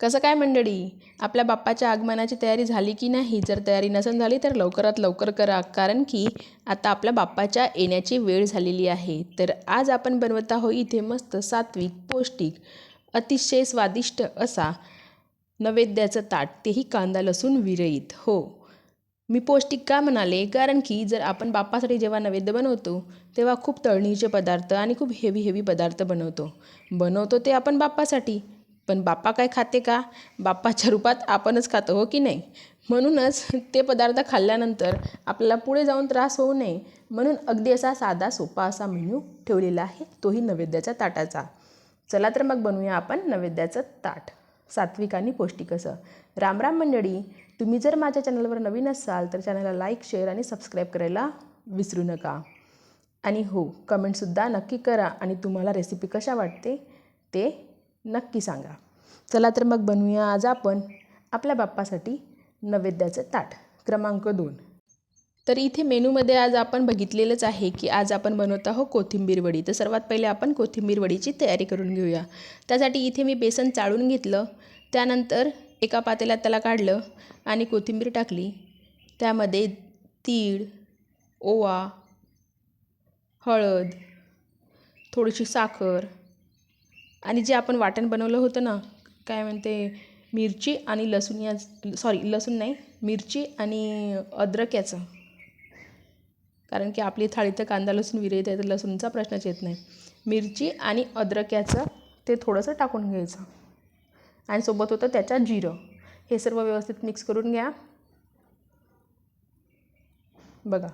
कसं काय मंडळी? आपल्या बाप्पाच्या आगमनाची तयारी झाली की नाही? जर तयारी नसेल झाली तर लवकरात लवकर करा. कारण की आता आपल्या बाप्पाच्या येण्याची वेळ झालेली आहे. तर आज आपण बनवत आहोत इथे मस्त सात्विक पौष्टिक अतिशय स्वादिष्ट असा नैवेद्याचं ताट. तेही कांदा लसूण विरहित. हो. मी पौष्टिक का म्हणाले? कारण की जर आपण बाप्पासाठी जेव्हा नैवेद्य बनवतो तेव्हा खूप तळणीचे पदार्थ आणि खूप हेवी हेवी पदार्थ बनवतो. बनवतो ते आपण बाप्पासाठी. पण बाप्पा काय खाते का? बाप्पाच्या रूपात आपणच खातो हो की नाही? म्हणूनच ते पदार्थ खाल्ल्यानंतर आपल्याला पुढे जाऊन त्रास होऊ नये. म्हणून अगदी असा साधा सोपा असा मेन्यू ठेवलेला आहे तोही नैवेद्याच्या ताटाचा. चला तर मग बनवूया आपण नैवेद्याचं ताट. सात्विक आणि पौष्टिक असं. रामराम मंडळी तुम्ही जर माझ्या चॅनलवर नवीन असाल तर चॅनलला लाईक शेअर आणि सबस्क्राईब करायला विसरू नका. आणि हो कमेंटसुद्धा नक्की करा आणि तुम्हाला रेसिपी कशा वाटते ते नक्की सांगा. चला तर मग बनवूया आज आपण आपल्या बाप्पासाठी नैवेद्याचं ताट. क्रमांक दोन. तर इथे मेनूमध्ये आज आपण बघितलेलंच आहे की आज आपण बनवत आहोत कोथिंबीर वडी. तर सर्वात पहिले आपण कोथिंबीर वडीची तयारी करून घेऊया. त्यासाठी इथे मी बेसन चाळून घेतलं. त्यानंतर एका पातेल्यात त्याला काढलं आणि कोथिंबीर टाकली. त्यामध्ये तीळ ओवा हळद थोडीशी साखर आणि जे आपण वाटण बनवलं होतं ना काय म्हणते मिरची आणि लसूण या सॉरी लसूण नाही मिरची आणि अद्रक याचं. कारण की आपली थाळी तर कांदा लसूण विरहित आहे तर लसूणचा प्रश्नच येत नाही. मिरची आणि अद्रक याचं ते थोडंसं टाकून घ्यायचं. आणि सोबत होतं त्याच्यात जिरं. हे सर्व व्यवस्थित मिक्स करून घ्या. बघा.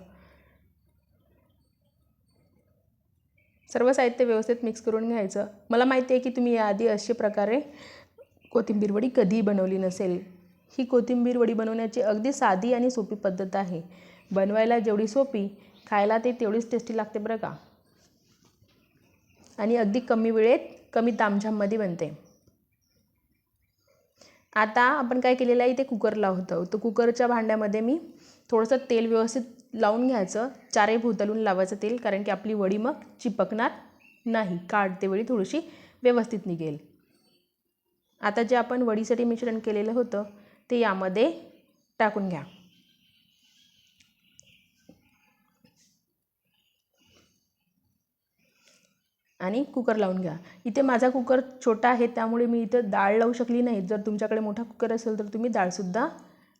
सर्व साहित्य व्यवस्थित मिक्स करून घ्यायचं. मला माहिती आहे की तुम्ही याआधी अशा प्रकारे कोथिंबीर वडी कधीही बनवली नसेल. ही कोथिंबीर वडी बनवण्याची अगदी साधी आणि सोपी पद्धत आहे. बनवायला जेवढी सोपी खायला ते तेवढीच टेस्टी लागते बरं का? आणि अगदी कमी वेळेत कमी तामझाममध्ये बनते. आता आपण काय केलेलं आहे इथे कुकरला होतं तर कुकरच्या भांड्यामध्ये मी थोडंसं तेल व्यवस्थित लावून घ्यायचं. चारही भोवतालून लावायचं तेल कारण की आपली वडी मग चिपकणार नाही. काढतेवेळी थोडीशी व्यवस्थित निघेल. आता जे आपण वडीसाठी मिश्रण केलेलं होतं ते यामध्ये टाकून घ्या. आणि कुकर लावून घ्या. इथे माझा कुकर छोटा आहे त्यामुळे मी इथं डाळ लावू शकली नाही जर तुमच्याकडे मोठा कुकर असेल तर तुम्ही डाळसुद्धा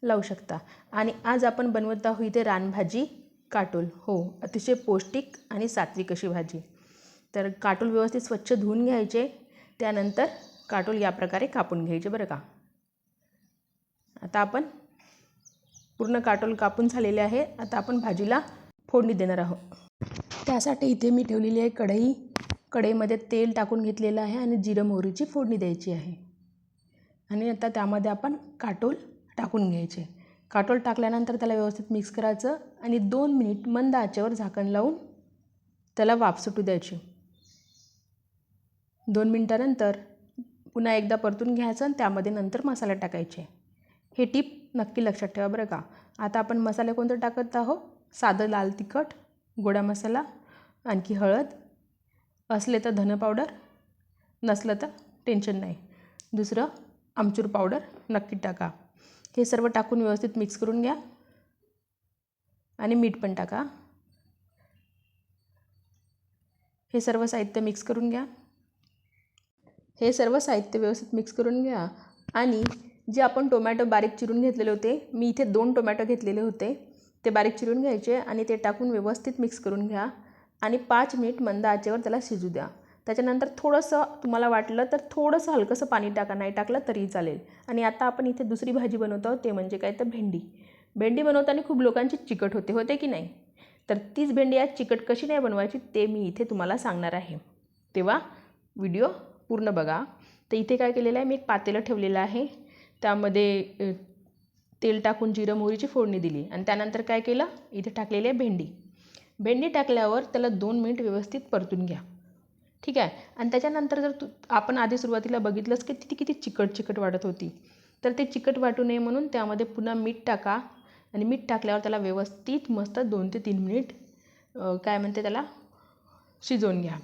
लावू शकता. आणि आज आपण बनवत आहोत इथे रानभाजी काटोल. हो अतिशय पौष्टिक आणि सात्विक अशी भाजी. तर काटोल व्यवस्थित स्वच्छ धुवून घ्यायचे. त्यानंतर काटोल या प्रकारे कापून घ्यायचे बरं का. आता आपण पूर्ण काटोल कापून झालेले आहे. आता आपण भाजीला फोडणी देणार आहोत. त्यासाठी इथे मी ठेवलेली आहे कढई. कढईमध्ये तेल टाकून घेतलेलं आहे आणि जिरं मोहरीची फोडणी द्यायची आहे. आणि आता त्यामध्ये आपण काटोल टाकून घ्यायचे. काटोल टाकल्यानंतर त्याला व्यवस्थित मिक्स करायचं आणि दोन मिनिट मंद आचेवर झाकण लावून त्याला वाफ सुटू द्यायची. दोन मिनटानंतर पुन्हा एकदा परतून घ्यायचं आणि त्यामध्ये नंतर मसाले टाकायचे. हे टीप नक्की लक्षात ठेवा बरं का. आता आपण मसाले कोणते टाकत आहोत? साधं लाल तिखट गोडा मसाला आणखी हळद असले तर धन पावडर नसलं तर टेन्शन नाही. दुसरं आमचूर पावडर नक्की टाका. हे सर्व टाकून व्यवस्थित मिक्स करून घ्या. आणि मीठ पण टाका. हे सर्व साहित्य मिक्स करून घ्या. हे सर्व साहित्य व्यवस्थित मिक्स करून घ्या. आणि जे आपण टोमॅटो बारीक चिरून घेतलेले होते मी इथे दोन टोमॅटो घेतलेले होते. ते बारीक चिरून घ्यायचे आणि ते टाकून व्यवस्थित मिक्स करून घ्या. आणि पाच मिनिट मंद आचेवर त्याला शिजू द्या. त्याच्यानंतर थोडंसं तुम्हाला वाटलं तर थोडंसं हलकंसं पाणी टाका नाही टाकलं तरी चालेल. आणि आता आपण इथे दुसरी भाजी बनवतो ते म्हणजे काय तर भेंडी. भेंडी बनवताना खूप लोकांची चिकट होते होते की नाही? तर तीच भेंडी आज चिकट कशी नाही बनवायची ते मी इथे तुम्हाला सांगणार आहे. तेव्हा व्हिडिओ पूर्ण बघा. तर इथे काय केलेलं आहे मी एक पातेलं ठेवलेलं आहे. त्यामध्ये तेल टाकून जिरं मोहरीची फोडणी दिली. आणि त्यानंतर काय केलं? इथे टाकलेली आहे भेंडी. भेंडी टाकल्यावर त्याला दोन मिनिट व्यवस्थित परतून घ्या. ठीक आहे? आणि त्याच्यानंतर जर तू आपण आधी सुरुवातीला बघितलंच की ती किती चिकट चिकट वाटत होती. तर ते चिकट वाटू नये म्हणून त्यामध्ये पुन्हा मीठ टाका. आणि मीठ टाकल्यावर त्याला व्यवस्थित मस्त दोन ते तीन मिनिट काय म्हणते त्याला? शिजवून घ्या.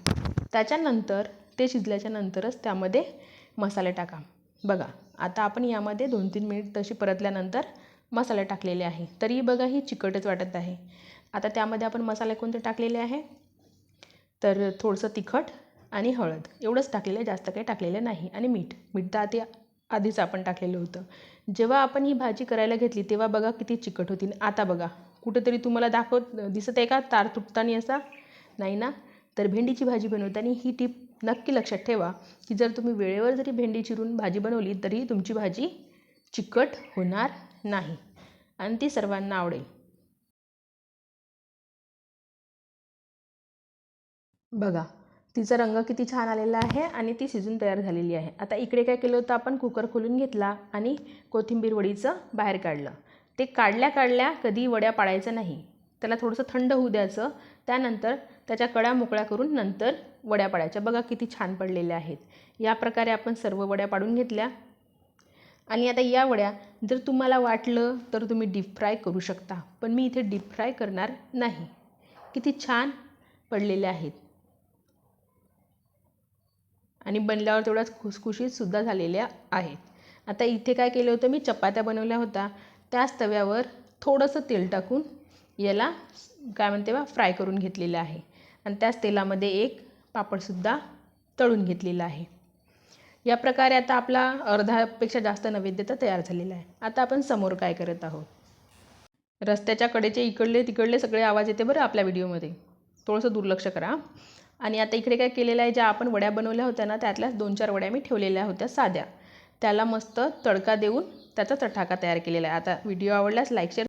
त्याच्यानंतर ते शिजल्याच्या नंतरच त्यामध्ये मसाले टाका. बघा आता आपण यामध्ये दोन तीन मिनिट तशी परतल्यानंतर मसाले टाकलेले आहे. तरी बघा ही चिकटच वाटत आहे. आता त्यामध्ये आपण मसाले कोणते टाकलेले आहे? तर थोडंसं तिखट आणि हळद. एवढंच टाकलेलं आहे जास्त काही टाकलेलं नाही. आणि मीठ. मीठ तर आधी आधीच आपण टाकलेलं होतं. जेव्हा आपण ही भाजी करायला घेतली तेव्हा बघा किती चिकट होती. आता बघा कुठेतरी तुम्हाला दाखवत दिसत आहे का? तार तुटताना असा? नाही ना? तर भेंडीची भाजी बनवताना ही टीप नक्की लक्षात ठेवा की जर तुम्ही वेळेवर जरी भेंडी चिरून भाजी बनवली तरी तुमची भाजी चिकट होणार नाही. आणि ती सर्वांना आवडेल. बघा तिचा रंग किती छान आलेला आहे आणि ती शिजून तयार झालेली आहे. आता इकडे काय केलं होतं आपण कुकर खोलून घेतला आणि कोथिंबीर वडीचं बाहेर काढलं. ते काढल्या काढल्या कधी वड्या पाडायचं नाही. त्याला थोडंसं थंड होऊ द्यायचं. त्यानंतर त्याच्या कड्या मोकळ्या करून नंतर वड्या पाडायच्या बघा किती छान पडलेल्या आहेत. या प्रकारे आपण सर्व वड्या पाडून घेतल्या. आणि आता या वड्या जर तुम्हाला वाटलं तर तुम्ही डीप फ्राय करू शकता. पण मी इथे डीप फ्राय करणार नाही. किती छान पडलेल्या आहेत. आणि बनल्यावर तेवढ्याच खुसखुशीतसुद्धा झालेल्या आहेत. आता इथे काय केलं होतं? मी चपात्या बनवल्या होत्या. त्याच तव्यावर थोडंसं तेल टाकून याला काय म्हणते बा? फ्राय करून घेतलेलं आहे. आणि त्याच तेलामध्ये एक पापडसुद्धा तळून घेतलेला आहे. या प्रकारे आता आपला अर्धापेक्षा जास्त नैवेद्य तर तयार झालेला आहे. आता आपण समोर काय करत आहोत? रस्त्याच्या कडेचे इकडले तिकडले सगळे आवाज येते बरं आपल्या व्हिडिओमध्ये. थोडंसं दुर्लक्ष करा. आणि आता इकडे काय केलेलं आहे ज्या आपण वड्या बनवल्या होत्या ना त्यातल्याच दोन चार वड्या मी ठेवलेल्या होत्या साध्या. त्याला मस्त तडका देऊन त्याचा चटाका तयार केलेला आहे. आता व्हिडिओ आवडल्यास लाईक शेअर